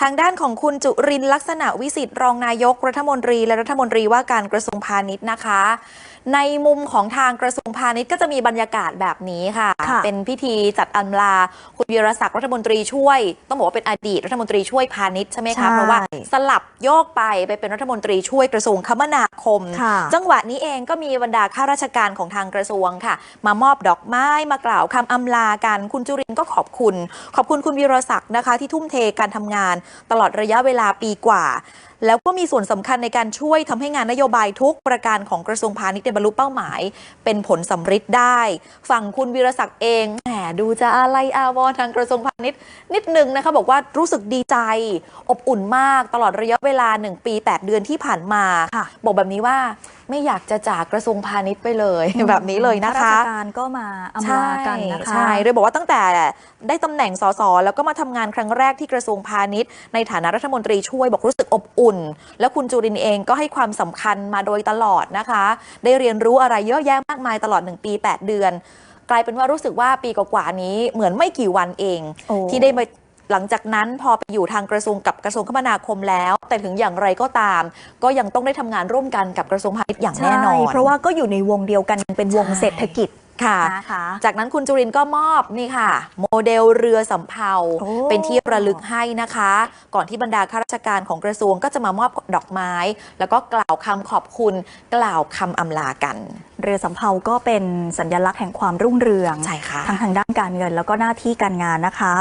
ทางด้านของคุณจุรินลักษณะวิสิทธิ์รองนายกรัฐมนตรีและรัฐมนตรีว่าการกระทรวงพาณิชย์นะคะ ในมุมของทางกระทรวงพาณิชย์ก็จะมีบรรยากาศแบบนี้ค่ะ ค่ะเป็นพิธีจัดอำลาคุณวีรศักดิ์รัฐมนตรีช่วย ต้องบอกว่าเป็นอดีตรัฐมนตรีช่วยพาณิชย์ใช่ไหมใช่คะเพราะว่าสลับโยกไปไปเป็นรัฐมนตรีช่วยกระทรวงคมนาคม ค่ะ จังหวะนี้เองก็มีบรรดาข้าราชการของทางกระทรวงค่ะ มามอบดอกไม้มากล่าวคำอำลากันคุณจุรินทร์ก็ขอบคุณ ขอบคุณคุณวีรศักดิ์นะคะ ที่ทุ่มเทการทำงาน ตลอดระยะเวลาปีกว่าแล้วก็มีส่วนสำคัญในการช่วยทำให้งานนโยบายทุกประการของกระทรวงพาณิชย์ในยบรรลุเป้าหมาย เป็นผลสำฤทธิ์ได้ ฝั่งคุณวีรศักดิ์เองแหมดูจะอะไรอาวรณ์ทางกระทรวงพาณิชย์นิดนึงนะคะบอกว่ารู้สึกดีใจ อบอุ่นมากตลอดระยะเวลา 1 ปี 8 เดือนที่ผ่านมาค่ะบอกแบบนี้ว่า ไม่อยากจะจากกระทรวงพาณิชย์ไปเลยแบบนี้เลยนะข้าคะ ราชการก็มาอำลากันนะคะใช่โดยบอกว่าตั้งแต่ได้ตำแหน่งสสแล้วก็มาทำงานครั้งแรกที่กระทรวงพาณิชย์ ในฐานะรัฐมนตรีช่วยบอกรู้สึกอบอุ่น แล้วคุณจุรินทร์เองก็ให้ความสำคัญมาโดยตลอดนะคะ ได้เรียนรู้อะไรเยอะแยะมากมายตลอด 1 ปี 8 เดือน กลายเป็นว่ารู้สึกว่าปีกว่าๆนี้เหมือนไม่กี่วันเองโอ้ที่ได้มา หลังจากนั้นพอไปอยู่ทางกระทรวงกับกระทรวงคมนาคมแล้ว แต่ถึงอย่างไรก็ตาม ก็ยังต้องได้ทำงานร่วมกันกับกระทรวงพาณิชย์อย่างแน่นอนใช่เพราะว่าก็อยู่ในวงเดียวกันเป็นวงใช่เศรษฐกิจค่ะนะคะจากนั้นคุณจุรินทร์ก็มอบนี่ค่ะ โมเดลเรือสำเภาโอ้เป็นที่ระลึกให้นะคะ ก่อนที่บรรดาข้าราชการของกระทรวงก็จะมามอบดอกไม้ แล้วก็กล่าวคำขอบคุณ กล่าวคำอำลากัน เรือสำเภาก็เป็นสัญลักษณ์แห่งความรุ่งเรืองใช่ค่ะทั้งทางด้านการเงินแล้วก็หน้าที่การงานนะคะ